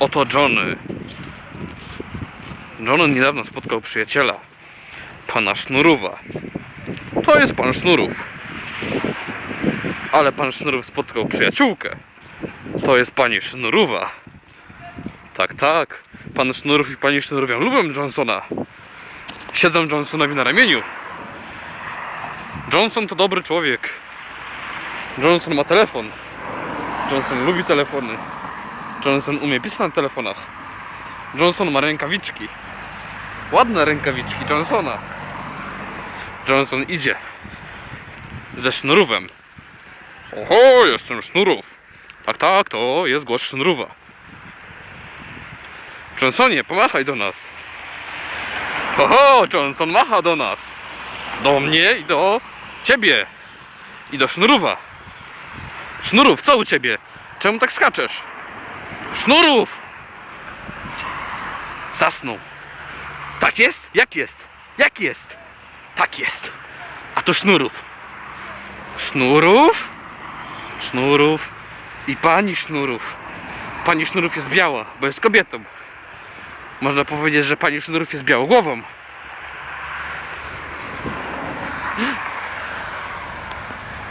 Oto Johnny. Johnny niedawno spotkał przyjaciela, pana Sznurowa. To jest pan Sznurów. Ale pan Sznurów spotkał przyjaciółkę. To jest pani Sznurowa. Tak, tak. Pan Sznurów i pani Sznurowian lubią Johnsona. Siedzą Johnsonowi na ramieniu. Johnson to dobry człowiek. Johnson ma telefon. Johnson lubi telefony. Johnson umie pisać na telefonach. Johnson ma rękawiczki. Ładne rękawiczki Johnsona. Johnson idzie. Ze sznurówem. Oho, jestem sznurów. Tak, tak, to jest głos sznurowa. Johnsonie, pomachaj do nas. Oho, Johnson macha do nas. Do mnie i do ciebie. I do sznurowa. Sznurów, co u ciebie? Czemu tak skaczesz? Sznurów! Zasnął. Tak jest? Jak jest? Jak jest? Tak jest. A to sznurów. Sznurów? Sznurów i pani sznurów. Pani sznurów jest biała, bo jest kobietą. Można powiedzieć, że pani sznurów jest białogłową.